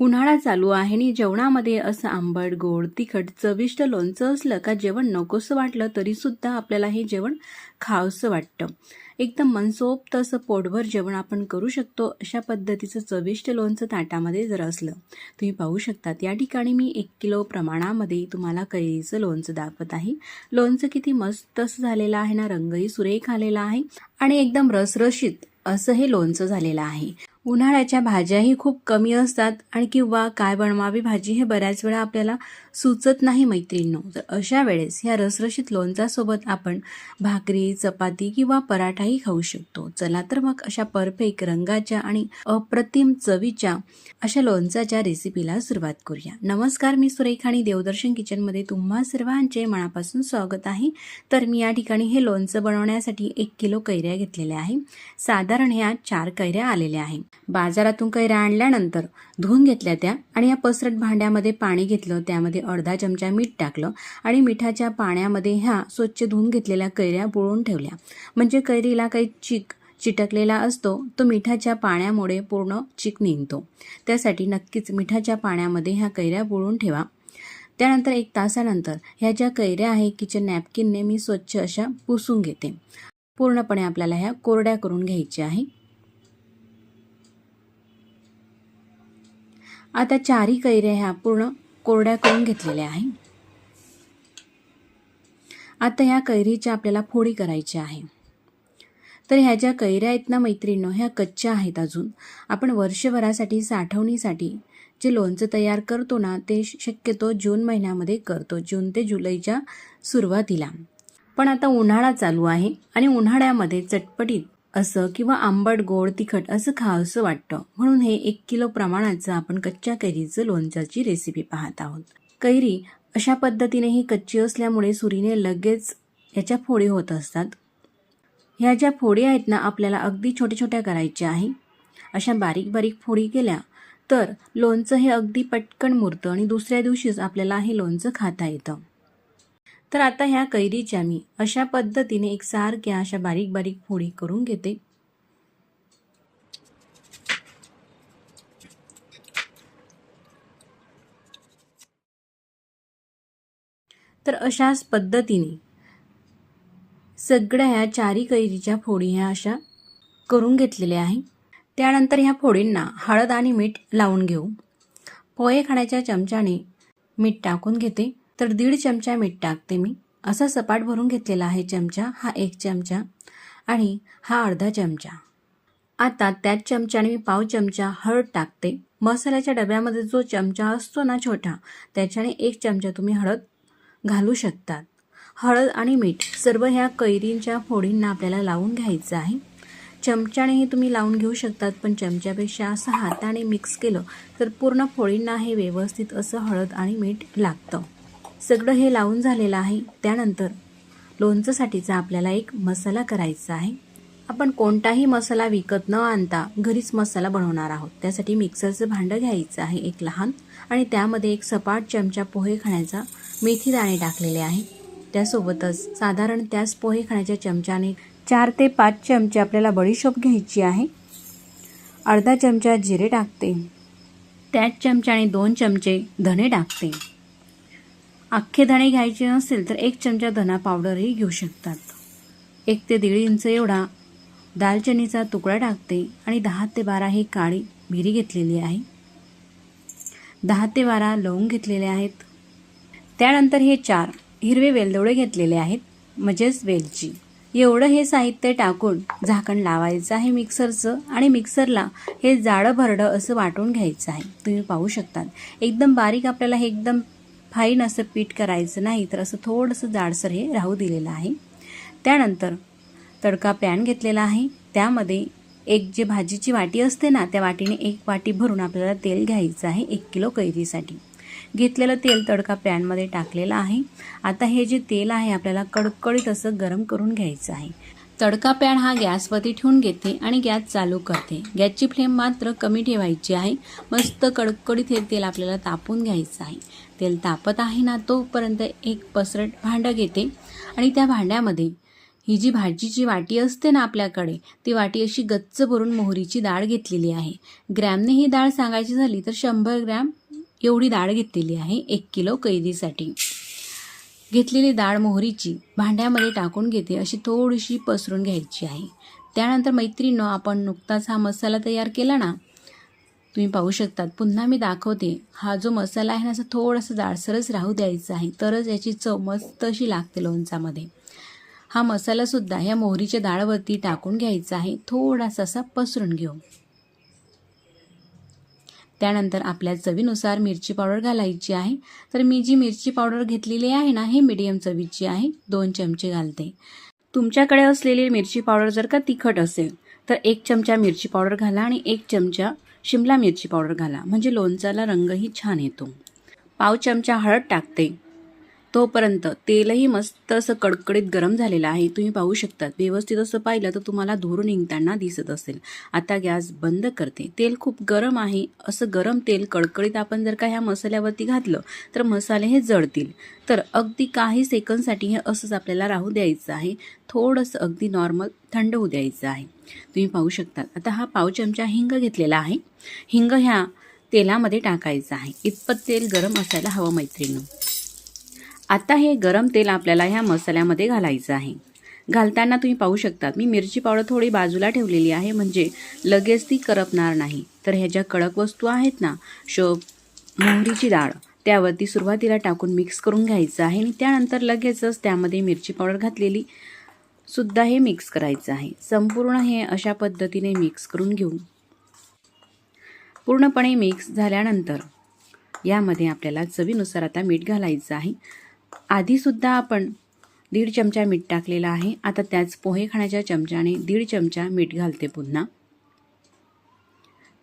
उन्हाळा चालू आहे आणि जेवणामध्ये असं आंबट गोड तिखट चविष्ट लोणचं असलं का जेवण नकोसं वाटलं तरीसुद्धा आपल्याला हे जेवण खावंसं वाटतं. एकदम मनसोक्त असं पोटभर जेवण आपण करू शकतो अशा पद्धतीचं चविष्ट लोणचं ताटामध्ये जर असलं तुम्ही पाहू शकतात. या ठिकाणी मी एक किलो प्रमाणामध्ये तुम्हाला कैरीचं लोणचं दाखवत आहे. लोणचं किती मस्त असं झालेलं आहे ना रंगही सुरेख आलेला आहे आणि एकदम रसरशीत असं हे लोणचं झालेलं आहे. उन्हाळ्याच्या भाज्याही खूप कमी असतात. आणि किंवा काय बनवावी भाजी हे बऱ्याच वेळा आपल्याला सुचत नाही मैत्रिणींनो. तर अशा वेळेस ह्या रसरशीत लोणचासोबत आपण भाकरी चपाती किंवा पराठाही खाऊ शकतो. चला तर मग अशा परफेक्ट रंगाच्या आणि अप्रतिम चवीच्या अशा लोणचाच्या रेसिपीला सुरुवात करूया. नमस्कार मी सुरेखा आणि देवदर्शन किचनमध्ये तुम्हा सर्वांचे मनापासून स्वागत आहे. तर मी या ठिकाणी हे लोणचं बनवण्यासाठी एक किलो कैऱ्या घेतलेल्या आहे. साधारण ह्या चार कैऱ्या आलेल्या आहे. बाजारातून कैऱ्या आणल्यानंतर धुवून घेतल्या त्या. आणि या पसरट भांड्यामध्ये पाणी घेतलं त्यामध्ये अर्धा चमचा मीठ टाकलं आणि मिठाच्या पाण्यामध्ये ह्या स्वच्छ धुवून घेतलेल्या कैऱ्या बुळून ठेवल्या. म्हणजे कैरीला काही चिक चिटकलेला असतो तो मिठाच्या पाण्यामुळे पूर्ण चिक निघतो. त्यासाठी नक्कीच मिठाच्या पाण्यामध्ये ह्या कैऱ्या बुळून ठेवा. त्यानंतर एक तासानंतर ह्या ज्या कैऱ्या आहे किचन नॅपकिनने मी स्वच्छ अशा पुसून घेते. पूर्णपणे आपल्याला ह्या कोरड्या करून घ्यायच्या आहे. आता चारही कैऱ्या ह्या पूर्ण कोरड्या करून घेतलेल्या आहे. आता ह्या कैरीच्या आपल्याला फोडी करायच्या आहे. तर ह्या ज्या कैऱ्या आहेत ना मैत्रिणींनो ह्या कच्च्या आहेत अजून. आपण वर्षभरासाठी साठवणीसाठी जे लोणचं तयार करतो ना ते शक्यतो जून महिन्यामध्ये करतो जून ते जुलैच्या सुरुवातीला. पण आता उन्हाळा चालू आहे आणि उन्हाळ्यामध्ये चटपटीत असं किंवा आंबट गोड तिखट असं खावंसं वाटतं. म्हणून हे एक किलो प्रमाणाचं आपण कच्च्या कैरीचं लोणच्याची रेसिपी पाहत आहोत. कैरी अशा पद्धतीने ही कच्ची असल्यामुळे सुरीने लगेच याच्या फोडी होत असतात. ह्या ज्या फोडी आहेत ना आपल्याला अगदी छोट्या छोट्या करायच्या आहे. अशा बारीक बारीक फोडी केल्या तर लोणचं हे अगदी पटकन मुरतं आणि दुसऱ्या दिवशीच आपल्याला हे लोणचं खाता येतं. तर आता ह्या कैरीच्या मी अशा पद्धतीने एक सारख्या अशा बारीक बारीक फोडी करून घेते. तर अशाच पद्धतीने सगळ्या ह्या चारी कैरीच्या फोडी ह्या अशा करून घेतलेल्या आहे. त्यानंतर ह्या फोडींना हळद आणि मीठ लावून घेऊ. पोहे खाण्याच्या चमच्याने मीठ टाकून घेते. तर दीड चमचा मीठ टाकते मी. असा सपाट भरून घेतलेला आहे चमचा हा एक चमचा आणि हा अर्धा चमचा. आता त्याच चमच्याने मी पाव चमचा हळद टाकते. मसाल्याच्या डब्यामध्ये जो चमचा असतो ना छोटा त्याच्याने एक चमचा तुम्ही हळद घालू शकतात. हळद आणि मीठ सर्व ह्या कैरींच्या फोडींना आपल्याला लावून घ्यायचं आहे. चमच्यानेही तुम्ही लावून घेऊ शकतात पण चमच्यापेक्षा असं हाताने मिक्स केलं तर पूर्ण फोडींना हे व्यवस्थित असं हळद आणि मीठ लागतं. सगळं हे लावून झालेलं आहे. त्यानंतर लोणचंसाठीचा आपल्याला एक मसाला करायचा आहे. आपण कोणताही मसाला विकत न आणता घरीच मसाला बनवणार आहोत. त्यासाठी मिक्सरचं भांडं घ्यायचं आहे एक लहान आणि त्यामध्ये एक सपाट चमचा पोहे खाण्याचा मेथी दाणे टाकलेले आहे. त्यासोबतच साधारण त्याच पोहे खाण्याच्या चमच्याने चार ते पाच चमचे आपल्याला बडीशोप घ्यायची आहे. अर्धा चमचा जिरे टाकते. त्याच चमच्याने दोन चमचे धणे टाकते. अख्खे धणे घ्यायचे नसेल तर एक चमचा धना पावडरही घेऊ शकतात. एक ते दीड इंच एवढा दालचिनीचा तुकडा टाकते आणि दहा ते बारा ही काळी मिरी घेतलेली आहे. दहा ते बारा लवंग घेतलेले आहेत. त्यानंतर हे चार हिरवे वेलदोडे घेतलेले आहेत. म्हणजेच वेलची. एवढं हे साहित्य टाकून झाकण लावायचं आहे मिक्सरचं आणि मिक्सरला हे जाडं भरडं असं वाटून घ्यायचं आहे. तुम्ही पाहू शकतात. एकदम बारीक आपल्याला हे एकदम फाईन असं पीठ करायचं नाही तर असं थोडंसं जाडसर हे राहू दिलेलं आहे. त्यानंतर तडका पॅन घेतलेला आहे. त्यामध्ये एक जे भाजीची वाटी असते ना त्या वाटीने एक वाटी भरून आपल्याला तेल घ्यायचं आहे एक किलो कैरीसाठी. घेतलेलं तेल तडका पॅनमध्ये टाकलेलं आहे. आता हे जे तेल आहे आपल्याला कडकडीत असं गरम करून घ्यायचं आहे. तडका पॅन हा गॅसवरती ठेवून घेते आणि गॅस चालू करते. गॅसची फ्लेम मात्र कमी ठेवायची आहे. मस्त कडकडीत हे तेल आपल्याला तापून घ्यायचं आहे. तेल तापत आहे ना तोपर्यंत एक पसरट भांडं घेते. आणि त्या भांड्यामध्ये ही जी भाजीची वाटी असते ना आपल्याकडे ती वाटी अशी गच्च भरून मोहरीची डाळ घेतलेली आहे. ग्रॅमने ही डाळ सांगायची झाली तर शंभर ग्रॅम एवढी डाळ घेतलेली आहे एक किलो कैदीसाठी घेतलेली डाळ मोहरीची भांड्यामध्ये टाकून घेते अशी थोडीशी पसरून घ्यायची आहे. त्यानंतर मैत्रिणीनं आपण नुकताच हा मसाला तयार केला ना तुम्ही पाहू शकतात. पुन्हा मी दाखवते. हा जो मसाला आहे ना असं थोडासा जाडसरच राहू द्यायचा आहे. तरच याची चव मस्त अशी लागते लोणचामध्ये हा मसालासुद्धा ह्या मोहरीच्या डाळवरती टाकून घ्यायचा आहे. थोडासा असा पसरून घेऊ. त्यानंतर आपल्या चवीनुसार मिरची पावडर घालायची आहे. तर मी जी मिरची पावडर घेतलेली आहे ना हे मिडियम चवीची आहे. दोन चमचे घालते. तुमच्याकडे असलेली मिरची पावडर जर का तिखट असेल तर एक चमचा मिरची पावडर घाला आणि एक चमचा शिमला मिरची पावडर घाला. म्हणजे लोणचाला रंगही छान येतो. पाव चमचा हळद टाकते. तोपर्यंत तेलही मस्त असं कडकडीत गरम झालेलं आहे. तुम्ही पाहू शकतात. व्यवस्थित असं पाहिलं तर तुम्हाला धूर निघताना दिसत असेल. आता गॅस बंद करते. तेल खूप गरम आहे. असं गरम तेल कडकडीत आपण जर का ह्या मसाल्यावरती घातलं तर मसाले हे जळतील. तर अगदी काही सेकंदसाठी हे असंच आपल्याला राहू द्यायचं आहे. थोडंसं अगदी नॉर्मल थंड होऊ द्यायचं आहे. तुम्ही पाहू शकतात. आता हा पाव चमचा हिंग घेतलेला आहे. हिंग ह्या तेलामध्ये टाकायचं आहे. इतपत तेल गरम असायला हवं मैत्रिणी. आता हे गरम तेल आपल्याला ह्या मसाल्यामध्ये घालायचं आहे. घालताना तुम्ही पाहू शकतात मी मिरची पावडर थोडी बाजूला ठेवलेली आहे म्हणजे लगेच ती करपणार नाही. तर ह्या ज्या कडक वस्तू आहेत ना शो मोहरीची डाळ त्यावरती सुरुवातीला टाकून मिक्स करून घ्यायचं आहे आणि त्यानंतर लगेचच त्यामध्ये मिरची पावडर घातलेली सुद्धा हे मिक्स करायचं आहे. संपूर्ण हे अशा पद्धतीने मिक्स करून घेऊ. पूर्णपणे मिक्स झाल्यानंतर यामध्ये आपल्याला चवीनुसार आता मीठ घालायचं आहे. आधीसुद्धा आपण दीड चमचा मीठ टाकलेलं आहे. आता त्याच पोहे खाण्याच्या चमच्याने दीड चमचा मीठ घालते पुन्हा.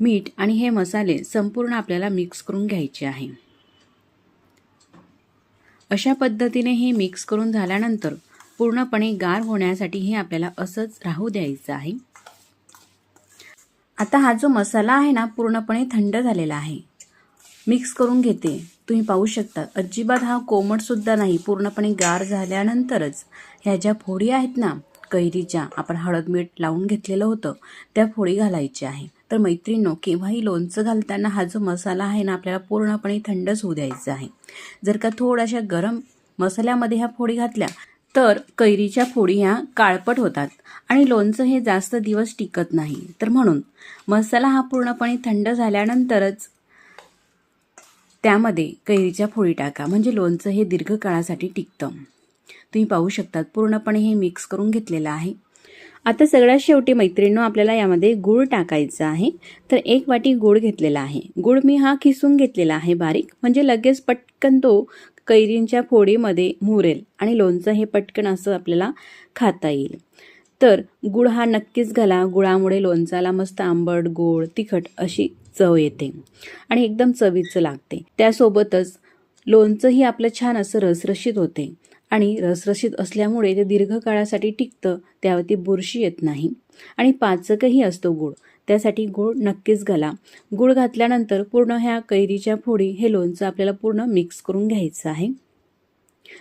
मीठ आणि हे मसाले संपूर्ण आपल्याला मिक्स करून घ्यायचे आहे. अशा पद्धतीने हे मिक्स करून झाल्यानंतर पूर्णपणे गार होण्यासाठी हे आपल्याला असंच राहू द्यायचं आहे. आता हा जो मसाला आहे ना पूर्णपणे थंड झालेला आहे. मिक्स करून घेते. तुम्ही पाहू शकता अजिबात हा कोमटसुद्धा नाही. पूर्णपणे गार झाल्यानंतरच ह्या ज्या फोडी आहेत ना कैरीच्या आपण हळद मीठ लावून घेतलेलं होतं त्या फोडी घालायच्या आहे. तर मैत्रिणींनो केव्हाही लोणचं घालताना हा जो मसाला आहे ना आपल्याला पूर्णपणे थंडच होऊ द्यायचा आहे. जर का थोड्याशा गरम मसाल्यामध्ये ह्या फोडी घातल्या तर कैरीच्या फोडी ह्या काळपट होतात आणि लोणचं हे जास्त दिवस टिकत नाही. तर म्हणून मसाला हा पूर्णपणे थंड झाल्यानंतरच त्यामध्ये कैरीच्या फोडी टाका. म्हणजे लोणचं हे दीर्घकाळासाठी टिकतं. तुम्ही पाहू शकतात पूर्णपणे हे मिक्स करून घेतलेलं आहे. आता सगळ्यात शेवटी मैत्रिणीनं आपल्याला यामध्ये गूळ टाकायचा आहे. तर एक वाटी गूळ घेतलेला आहे. गूळ मी हा खिसून घेतलेला आहे बारीक. म्हणजे लगेच पटकन तो कैरींच्या फोडीमध्ये मुरेल आणि लोणचं हे पटकन असं आपल्याला खाता येईल. तर गुळ हा नक्कीच घाला. गुळामुळे लोणचाला मस्त आंबट गोड तिखट अशी चव येते आणि एकदम चवीचं लागते. त्यासोबतच लोणचंही आपलं छान असं रसरशीत होते आणि रसरशीत असल्यामुळे ते दीर्घकाळासाठी टिकतं त्यावरती बुरशी येत नाही आणि पाचकही असतो गूळ. त्यासाठी गूळ नक्कीच घाला. गूळ घातल्यानंतर पूर्ण ह्या कैरीच्या फोडी हे लोणचं आपल्याला पूर्ण मिक्स करून घ्यायचं आहे.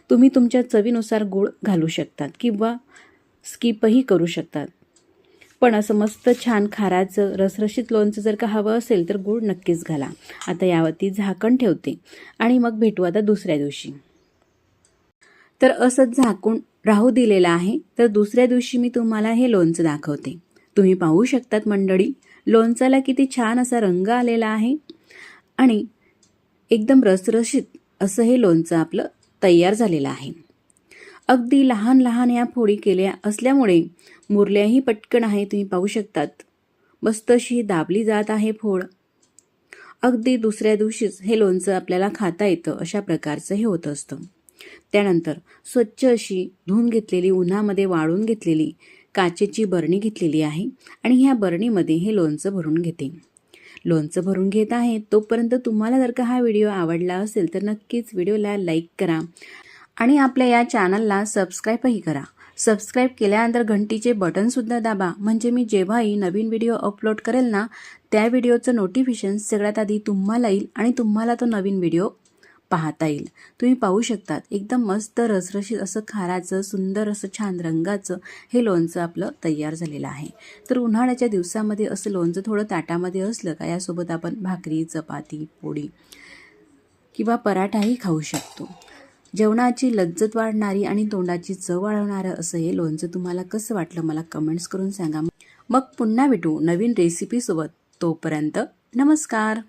तुम्ही तुमच्या चवीनुसार गूळ घालू शकतात किंवा स्किपही करू शकतात. पण असं मस्त छान खाराचं रसरशीत लोणचं जर का हवं असेल तर गूळ नक्कीच घाला. आता यावरती झाकण ठेवते. आणि मग भेटू आता दुसऱ्या दिवशी. तर असंच झाकून राहू दिलेलं आहे. तर दुसऱ्या दिवशी मी तुम्हाला हे लोणचं दाखवते. तुम्ही पाहू शकतात मंडळी लोणचाला किती छान असा रंग आलेला आहे. आणि एकदम रसरशीत असं हे लोणचं आपलं तयार झालेलं आहे. अगदी लहान लहान या फोडी केल्या असल्यामुळे मुरल्याही पटकन आहे तुम्ही पाहू शकतात. मस्त अशी दाबली जात आहे फोड. अगदी दुसऱ्या दिवशीच हे लोणचं आपल्याला खाता येतं अशा प्रकारचं हे होत असतं. त्यानंतर स्वच्छ अशी धुवून घेतलेली उन्हामध्ये वाळून घेतलेली काचेची बरणी घेतलेली आहे आणि ह्या बरणीमध्ये हे लोणचं भरून घेते. लोणचं भरून घेत आहे तोपर्यंत तुम्हाला जर का हा व्हिडिओ आवडला असेल तर नक्कीच व्हिडिओला लाईक करा. आणि आपल्या या चॅनलला सबस्क्राईबही करा. सबस्क्राईब केल्यानंतर घंटीचे बटनसुद्धा दाबा. म्हणजे मी जेव्हाही नवीन व्हिडिओ अपलोड करेल ना त्या व्हिडिओचं नोटिफिकेशन सगळ्यात आधी तुम्हाला येईल आणि तुम्हाला तो नवीन व्हिडिओ पाहता येईल. तुम्ही पाहू शकतात. एकदम मस्त रसरशीत असं खाराचं सुंदर असं छान रंगाचं हे लोणचं आपलं तयार झालेलं आहे. तर उन्हाळ्याच्या दिवसामध्ये असं लोणचं थोडं ताटामध्ये असलं का यासोबत आपण भाकरी चपाती पोळी किंवा पराठाही खाऊ शकतो. जेवणाची लज्जत वाढणारी आणि तोंडाची चव वाढवणारं असं हे लोणचं तुम्हाला कसं वाटलं मला कमेंट्स करून सांगा. मग पुन्हा भेटू नवीन रेसिपीसोबत तोपर्यंत नमस्कार.